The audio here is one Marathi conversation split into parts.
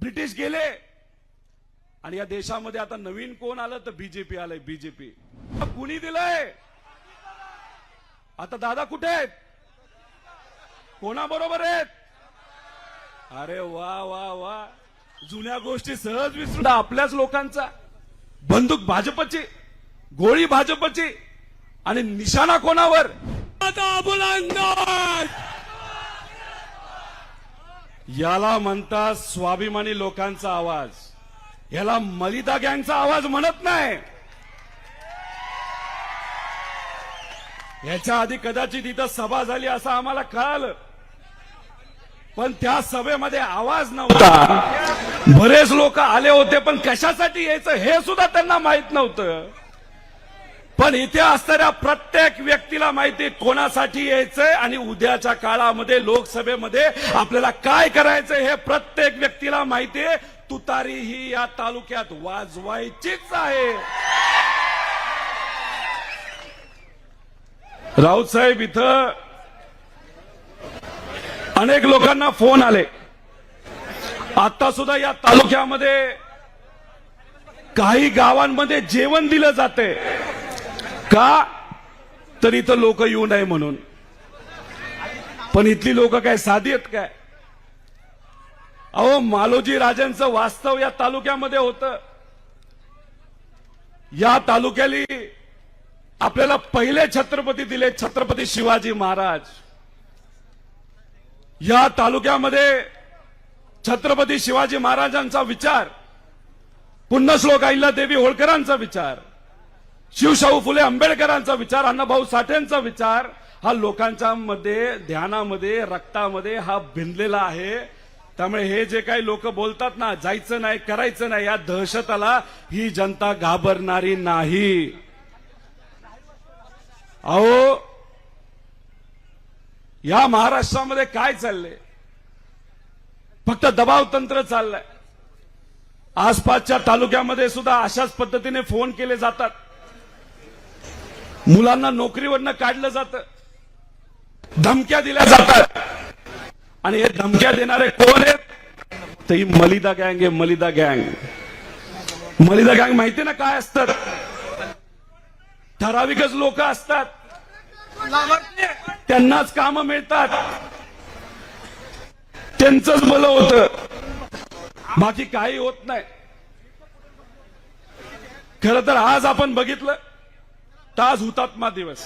ब्रिटिश गेले. आणि या देशामध्ये आता नवीन कोण आलं तर बीजेपी आलंय बीजेपी कुणी दिलंय? आता दादा कुठे आहेत? कोणाबरोबर आहेत? अरे वा वा वा. जुन्या गोष्टी सहज विसरून आपल्याच लोकांचा. बंदूक भाजपची गोळी भाजपची आणि निशाणा कोणावर? आता याला म्हणतात स्वाभिमानी लोकांचा आवाज. याला मलिता गँगचा आवाज म्हणत नाही. याच्या आधी कदाचित इथं सभा झाली असं आम्हाला कळालं. पण त्या सभेमध्ये आवाज नव्हता. बरेच लोक आले होते पण कशासाठी यायचं हे सुद्धा त्यांना माहीत नव्हतं. पण इथे असणाऱ्या प्रत्येक व्यक्तीला माहिती कोणासाठी यायचंय आणि उद्याच्या काळामध्ये लोकसभेमध्ये आपल्याला काय करायचंय हे प्रत्येक व्यक्तीला माहिती आहे. तुतारी ही या तालुक्यात वाजवायचीच आहे. राऊत साहेब इथं अनेक लोकांना फोन आले. आता सुद्धा या तालुक्यामध्ये काही गावांमध्ये जेवण दिलं जाते का? तर इथं लोक येऊ नये म्हणून. पण इथली लोक काय साधी आहेत काय? अहो मालोजी राजांचं वास्तव या तालुक्यामध्ये होतं. या तालुक्याली आपल्याला पहिले छत्रपती दिले छत्रपती शिवाजी महाराज. या तालुक्यामध्ये छत्रपती शिवाजी महाराजांचा विचार पुन्हा श्लोक अहिल्या देवी होळकरांचा विचार शिवशाहू फुले आंबेडकरांचा विचार अण्णाभाऊ साठेंचा विचार हा लोकांच्या मध्ये ध्यानामध्ये रक्तामध्ये हा भिनलेला आहे. त्यामुळे हे जे काही लोक बोलतात ना जायचं नाही करायचं नाही या दहशताला ही जनता घाबरणारी नाही. अहो या महाराष्ट्रामध्ये काय चाललंय? फक्त दबाव तंत्र चाललंय. आसपासच्या तालुक्यामध्ये सुद्धा अशाच पद्धतीने फोन केले जातात. मुलांना नोकरीवरनं काढलं जातं. धमक्या दिल्या जातात. आणि हे धमक्या देणारे कोण आहेत? तर ही मलिदा गँग आहे मलिदा गँग. मलिदा गँग माहिती ना काय असतात? ठराविकच लोक असतात. त्यांनाच काम मिळतात. त्यांचंच बल होत. बाकी काही होत नाही. खर तर आज आपण बघितलं ताज हुतात्मा दिवस.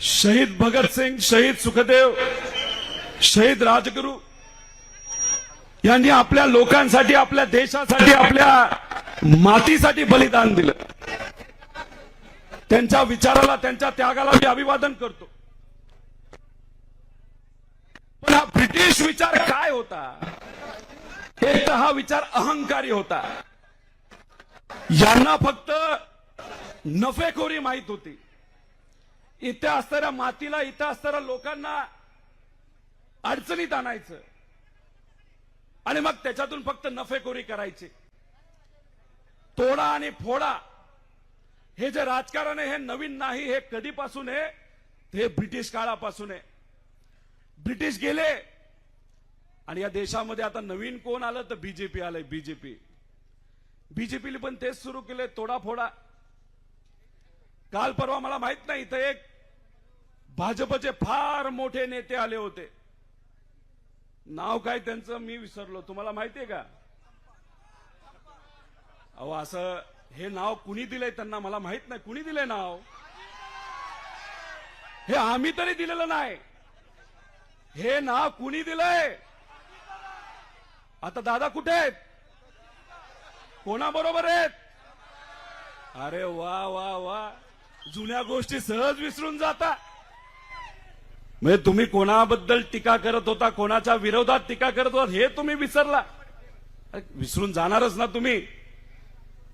शहीद भगतसिंग शहीद सुखदेव शहीद राजगुरू यांनी आपल्या लोकांसाठी आपल्या देशासाठी आपल्या मातीसाठी बलिदान दिलं. त्यांच्या विचाराला त्यांच्या त्यागाला मी अभिवादन करतो. पण हा ब्रिटिश विचार काय होता? एक तर हा विचार अहंकारी होता. यांना फक्त नफेखोरी माहीत होती. इथे असणाऱ्या मातीला इथं असणाऱ्या लोकांना अडचणीत आणायचं. आणि मग त्याच्यातून फक्त नफेखोरी करायची. तोडा आणि फोडा हे जे राजकारण आहे हे नवीन नाही हे कधीपासून आहे? ते ब्रिटिश काळापासून आहे. ब्रिटिश गेले आणि या देशामध्ये आता नवीन कोण आलं? तर बीजेपी आलंय बीजेपी बीजेपीने पण तेच सुरू केले तोडाफोडा. काल परवा मला माहीत नाही इथं एक भाजपचे फार मोठे नेते आले होते. नाव काय त्यांचं मी विसरलो. तुम्हाला माहितीये का? अहो असं हे नाव कुणी दिलंय त्यांना मला माहीत नाही. कुणी दिलंय नाव? हे आम्ही तरी दिलेलं नाही. हे नाव कुणी दिलंय? आता दादा कुठे आहेत? कोणाबरोबर आहेत? अरे वा वा वा. जुन्या गोष्टी सहज विसरून जाता. म्हणजे तुम्ही कोणाबद्दल टीका करत होता कोणाच्या विरोधात टीका करत होता हे तुम्ही विसरला. विसरून जाणारच ना तुम्ही.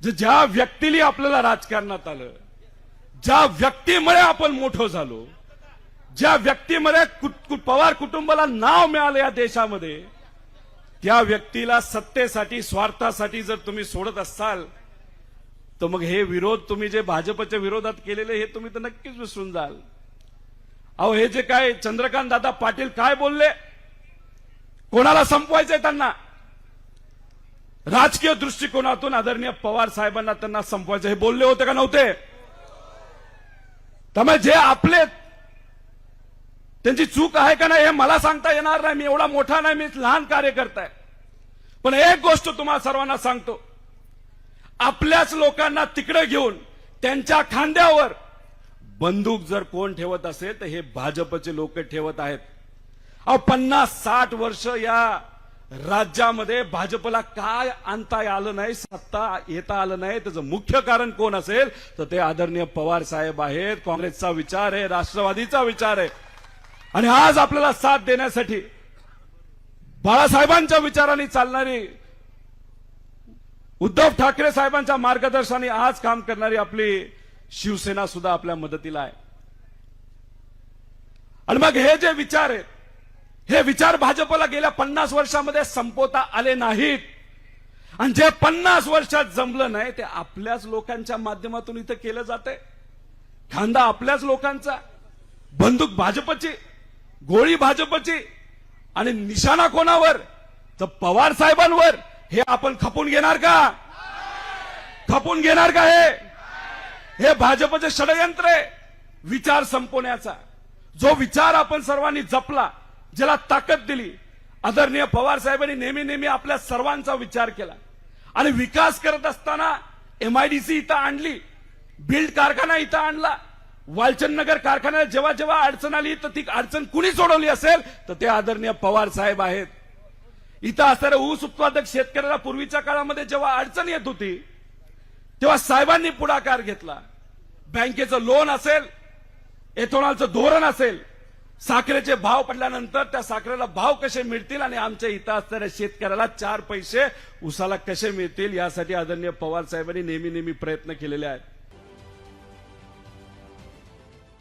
ज्या व्यक्तीने आपल्याला राजकारणात आलं ज्या व्यक्तीमुळे आपण मोठं झालो ज्या व्यक्तीमुळे कुट- कुट- पवार कुटुंबाला नाव मिळालं या देशामध्ये त्या व्यक्तीला सत्तेसाठी स्वार्थासाठी जर तुम्ही सोडत असाल तर मग हे विरोध तुम्ही जे भाजपच्या विरोधात केलेले हे तुम्ही तर नक्कीच विसरून जाल. अहो हे जे काय चंद्रकांत दादा पाटील काय बोलले? कोणाला संपवायचंय त्यांना? राजकीय दृष्टिकोनातून आदरणीय पवार साहेबांना त्यांना संपवायचं. हे बोलले होते का नव्हते? त्यामुळे जे आपले त्यांची चूक आहे का नाही हे मला सांगता येणार नाही. मी एवढा मोठा नाही मी लहान कार्यकर्ता आहे. पण एक गोष्ट तुम्हाला सर्वांना सांगतो. आपल्याच लोकांना तिकडे घेऊन त्यांच्या खांद्यावर बंदूक जर कोण ठेवत असेल तर हे भाजपचे लोक ठेवत आहेत. अहो पन्नास साठ वर्ष या राज्यामध्ये भाजपला काय आणता आलं नाही सत्ता येता आलं नाही त्याचं मुख्य कारण कोण असेल तर ते आदरणीय पवार साहेब आहेत. काँग्रेसचा विचार आहे राष्ट्रवादीचा विचार आहे. आणि आज आपल्याला साथ देण्यासाठी बाळासाहेबांच्या विचारांनी चालणारी उद्धव ठाकरे साहेबांच्या मार्गदर्शनाने आज काम करणारी आपली शिवसेना सुद्धा आपल्या मदतीला आहे. आणि मग हे जे विचार आहेत हे विचार भाजपला गेल्या पन्नास वर्षामध्ये संपवता आले नाहीत. आणि जे पन्नास वर्षात जमलं नाही ते आपल्याच लोकांच्या माध्यमातून इथं केलं जाते खांदा आपल्याच लोकांचा बंदूक भाजपची गोळी भाजपची आणि निशाणा कोणावर? तर पवार साहेबांवर. हे आपण खपून घेणार का? खपून घेणार का हे? हे भाजपचे षडयंत्र आहे. विचार संपवण्याचा. जो विचार आपण सर्वांनी जपला ज्याला ताकद दिली आदरणीय पवार साहेबांनी नेहमी नेहमी आपल्या सर्वांचा विचार केला. आणि विकास करत असताना एमआयडीसी इथं आणली बिल्ड कारखाना इथं आणला. वालचंद नगर कारखान्यात जेव्हा जेव्हा अडचण आली तर ती अडचण कुणी सोडवली असेल तर ते आदरणीय पवार साहेब आहेत. इथं असणाऱ्या ऊस उत्पादक शेतकऱ्याला पूर्वीच्या काळामध्ये जेव्हा अडचण येत होती तेव्हा साहेबांनी पुढाकार घेतला. बँकेचं लोन असेल एथोनॉलचं धोरण असेल साखरेचे भाव पडल्यानंतर त्या साखरेला भाव कसे मिळतील आणि आमच्या इथं असणाऱ्या शेतकऱ्याला चार पैसे उसाला कसे मिळतील यासाठी आदरणीय पवार साहेबांनी नेहमी नेहमी प्रयत्न केलेले आहेत.